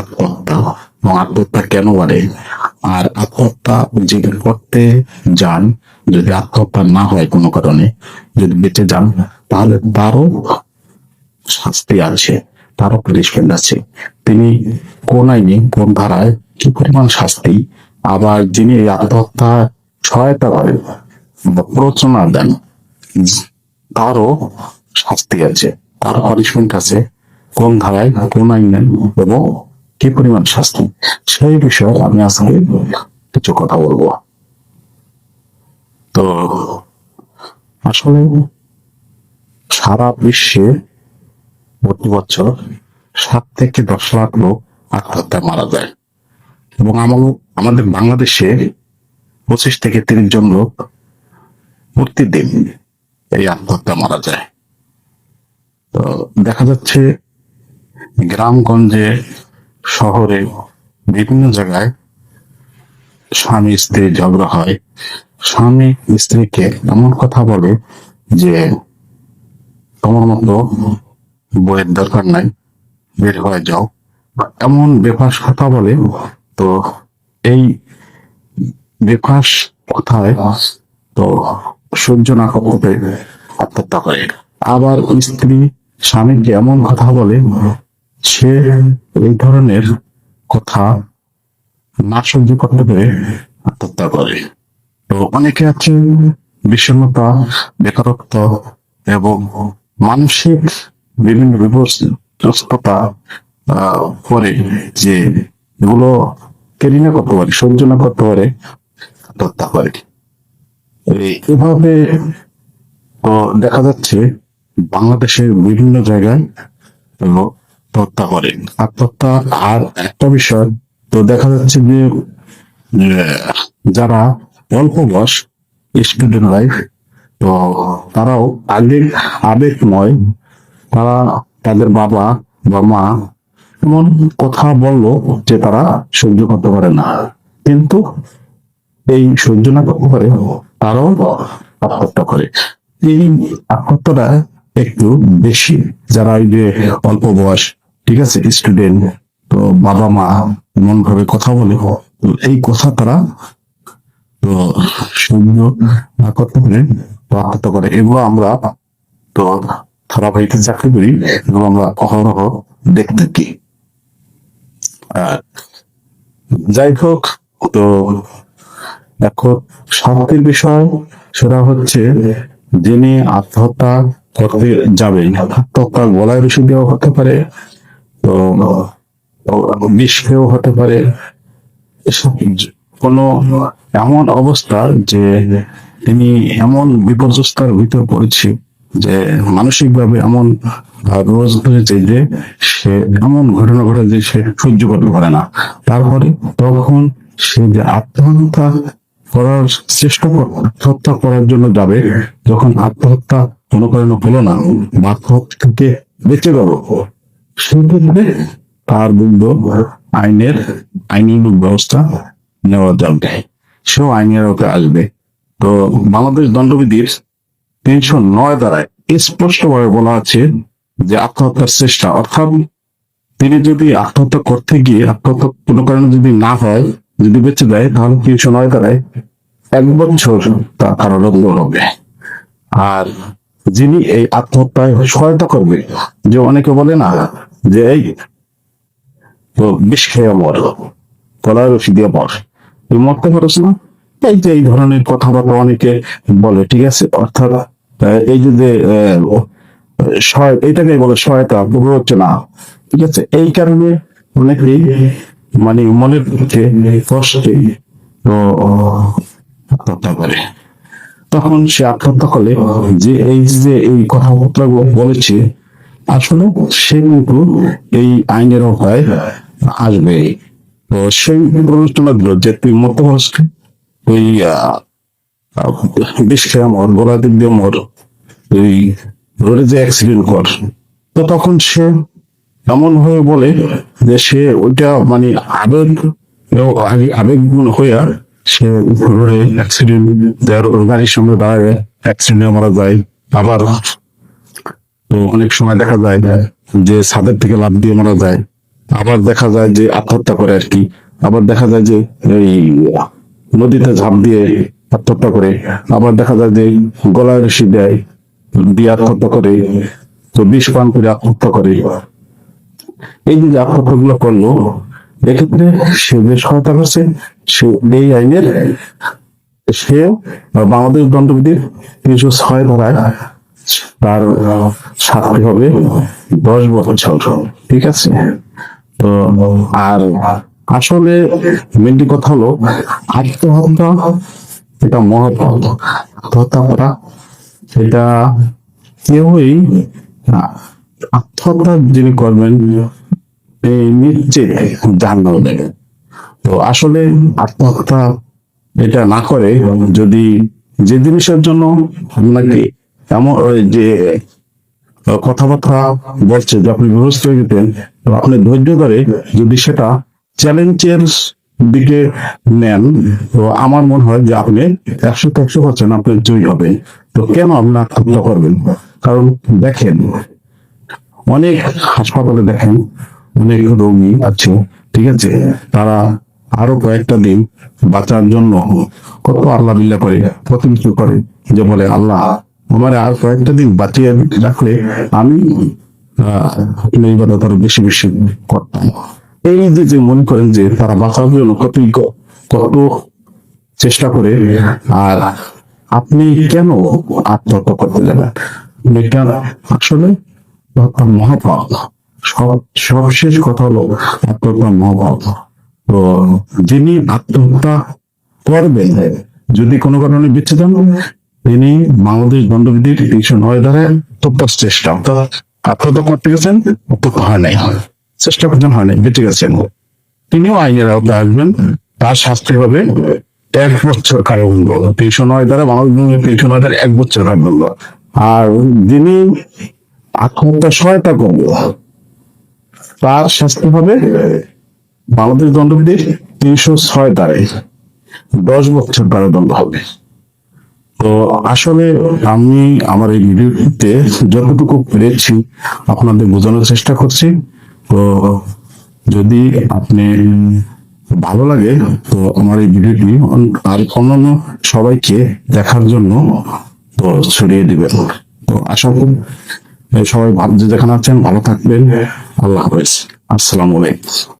আত্মহত্যা এবং আত্মহত্যা কেন বলে আর আত্মহত্যা যদি করতে যান, যদি আত্মহত্যা না হয় কোনো কারণে, যদি বেঁচে যান, তাহলে তারও শাস্তি আছে, তারও পানিশমেন্ট আছে। তিনি কোন আইনে, কোন ধারায় কি পরিমাণ শাস্তি? আবার যিনি এই আত্মহত্যা সহায়তা করেন প্ররোচনা দেন, তারও শাস্তি আছে তার পানিশমেন্ট আছে, কোন ধারায়, কোন আইনে, এবং কি পরিমাণ শাস্তি? সেই বিষয়ে আমি আজকে কিছু কথা বলব। তো, আসলে সারা বিশ্বে প্রতি বছর সাত থেকে দশ লাখ লোক আত্মহত্যা মারা যায়। এবং আমা- আমাদের বাংলাদেশে পঁচিশ থেকে তিরিশ জন লোক প্রতিদিন এই আত্মহত্যা মারা যায়। তো, দেখা যাচ্ছে গ্রামগঞ্জে শহরে বিভিন্ন জায়গায় স্বামী স্ত্রী ঝগড়া হয়। স্বামী স্ত্রীকে এমন কথা বলে যে, তোমার মতো বইয়ের দরকার নাই, বের হয়ে যাও। এমন বেফাস কথা বলে, তো এই বেফাস কথায় তো সহ্য না করতে আত্মহত্যা করে। আবার স্ত্রী স্বামীকে এমন কথা বলে সে এই ধরনের কথা না সহ্য করতে পেরে আত্মহত্যা করে। তো অনেকে আছে বিষণ্ণতা, বেকারত্ব এবং মানসিক বিভিন্ন বিপর্যস্ততা করে যে এগুলো কেরি না করতে পারে, সহ্য না করতে পারে, আত্মহত্যা করে। এভাবে তো দেখা যাচ্ছে বাংলাদেশের বিভিন্ন জায়গায় লোক হত্যা করে আত্মহত্যা আর একটা বিষয়, তো দেখা যাচ্ছে যে যারা অল্প বয়স স্টুডেন্ট লাইফ তো তারাও আগে আবেগময় তারা তাদের বাবা বা মা এমন কথা বলল যে তারা সহ্য করতে পারে না। কিন্তু এই সহ্য না করতে পারে, তারাও আত্মহত্যা করে। এই আত্মহত্যাটা একটু বেশি। যারা এই যে অল্প বয়স ঠিক আছে স্টুডেন্ট তো বাবা মা এমন ভাবে কথা বলে, তো এই কথা তারা, তো সহ্য না করতে পারে, তো করে। এগুলো আমরা, তো ধারাবাহিক চাকরি করি এগুলো আমরা অহরহ দেখতে থাকি। যাই হোক, তো এখন শান্তির বিষয় সেটা হচ্ছে যিনি আত্মহত্যা করতে যাবেন আত্মহত্যা গলায় রশি দেওয়া হতে পারে বিষ হতে পারে। কোনো এমন অবস্থা যে তিনি এমন বিপর্যস্তার ভিতর পড়েছে যে মানসিক ভাবে এমন রোজ হয়েছে যে সে এমন ঘটনা ঘটে যে সে সহ্য করতে পারে না। তারপরে তখন সে যে আত্মহত্যা করার চেষ্টা আত্মহত্যা করার জন্য যাবে, যখন আত্মহত্যা কোনো কারণে হলো না বা থেকে বেঁচে গেল সেক্ষেত্রে তার আইনের আইনি ব্যবস্থা সেও আইনের আসবে। তো বাংলাদেশ দণ্ডবিধির তিনশো নয় দ্বারায় স্পষ্টভাবে বলা আছে যে আত্মহত্যার চেষ্টা, অর্থাৎ তিনি যদি আত্মহত্যা করতে গিয়ে আত্মহত্যা কোনো কারণে যদি না হয়, যদি বেঁচে দেয় তাহলে তিনশো নয় দ্বারায় এক বছর তার কারাদণ্ড হবে। আর যিনি এই আত্মহত্যায় সহায়তা করবে, যে অনেকে বলে না যে এই তো বিষ খেয়ে মর গলায় রশি দিয়ে মর তুই মরতে পারস না? এই যে এই ধরনের কথাবার্তা অনেকে বলে, ঠিক আছে? অর্থাৎ এই যে এইটাকেই বলে সহায়তা প্ররোচনা ঠিক আছে? এই কারণে অনেকেই মানে মনের মধ্যে কষ্টে তো আত্মহত্যা করে। তখন সে আত্মহত্যা করলে যে এই যে এই কথাবার্তা বলেছে আসলে সে কিন্তু এই আইনের আওতায় আসবে। তো সেই প্ররোচনা দিল যে তুই মতো দিক দিয়ে মর রোডে যে অ্যাক্সিডেন্ট কর, তো তখন সে এমন ভাবে বলে যে সে ওইটা মানে আবেগ আবেগ হইয়া সে রোডে অ্যাক্সিডেন্ট গাড়ির সামনে দাঁড়ায় অ্যাক্সিডেন্টে মারা আবার তো অনেক সময় দেখা যায় যে ছাদের থেকে লাভ দিয়ে মারা যায়। আবার দেখা যায় যে আত্মহত্যা করে আর কি। আবার দেখা যায় যে এই নদীতে ঝাঁপ দিয়ে আত্মহত্যা করে। আবার দেখা যায় যে গলায় রশি দেয়, দিয়ে আত্মহত্যা করে। তো বিষ পান করে আত্মহত্যা করে। এই যে আত্মহত্যা গুলো করল, এক্ষেত্রে সে যে সহায়তা করছে, সে এই আইনের, সে বাংলাদেশ দণ্ডবিধির তিনশো ছয় ধারায় তার শাস্তি হবে। দশ বছর ঠিক আছে? তো আর আসলে মেনটি কথা হলো আত্মহত্যা এটা মহৎ আত্মহত্যা করা এটা কেউই আত্মহত্যা যিনি করবেন এই নিচে জাহান্নাম তো আসলে আত্মহত্যা এটা না করে, যদি যে জিনিসের জন্য আপনাকে এমন যে কথাবার্তা বলছে, যে আপনি বিভস্ত হয়ে যেতেন আপনি ধৈর্য ধরে যদি সেটা চ্যালেঞ্জের দিকে নেন, তো আমার মনে হয় যে আপনি একশো একশো পার্সেন্ট আপনি জয়ী হবেন। তো কেন আপনি আত্মহত্যা করবেন? কারণ দেখেন, অনেক হাসপাতালে দেখেন, অনেক রোগী আছে, ঠিক আছে? তারা আরও কয়েকটা দিন বাঁচার জন্য কত আল্লাহ বিল্লাহ করে কিছু করে, যে বলে আল্লাহ আমার আর কয়েকটা দিন বাঁচিয়ে রাখলে আমি আহ, বেশি বেশি করতাম। এই যে যে মনে করেন যে তারা বাঁচার জন্য কতই ক- কত চেষ্টা করে আর আপনি কেন আত্মহত্যা করতে যাবেন? কেন আসলে মহাপাপ সব সবশেষ কথা হলো আত্মহত্যা মহাপাপ তো যিনি আত্মহত্যা করবেন যদি কোনো কারণে বিচ্ছেদ হন তিনি বাংলাদেশ দণ্ডবিধির তিনশো নয় ধারে তপ্পাস চেষ্টা অর্থাৎ আত্মহত্যা করতে গেছেন? হয় নাই। চেষ্টা করছেন, হয় নাই। বেঁচে গেছেন। তিনিও আইনের আওতায় আসবেন। তার শাস্তি হবে এক বছর কারাদণ্ড। তিনশো নয় দ্বারা বাংলাদেশ তিনশো নয় দ্বারা এক বছর কারাদণ্ড। আর যিনি আত্মহত্যা সহায়তা করবে, তার শাস্তি হবে বাংলাদেশ দণ্ডবিধির তিনশো ছয় দ্বারাই দশ বছর কারাদণ্ড হবে। তো আসলে আমি আমার এই ভিডিওতে যতটুকু পেরেছি আপনাদের বোঝানোর চেষ্টা করছি। তো যদি আপনি ভালো লাগে, তো আমার এই ভিডিওটি আর অন্যান্য সবাইকে দেখার জন্য তো ছড়িয়ে দিবেন। তো আশা করি সবাই ভালো যেখানে আছেন, ভালো থাকবেন। আল্লাহ হাফেজ। আসসালামু আলাইকুম।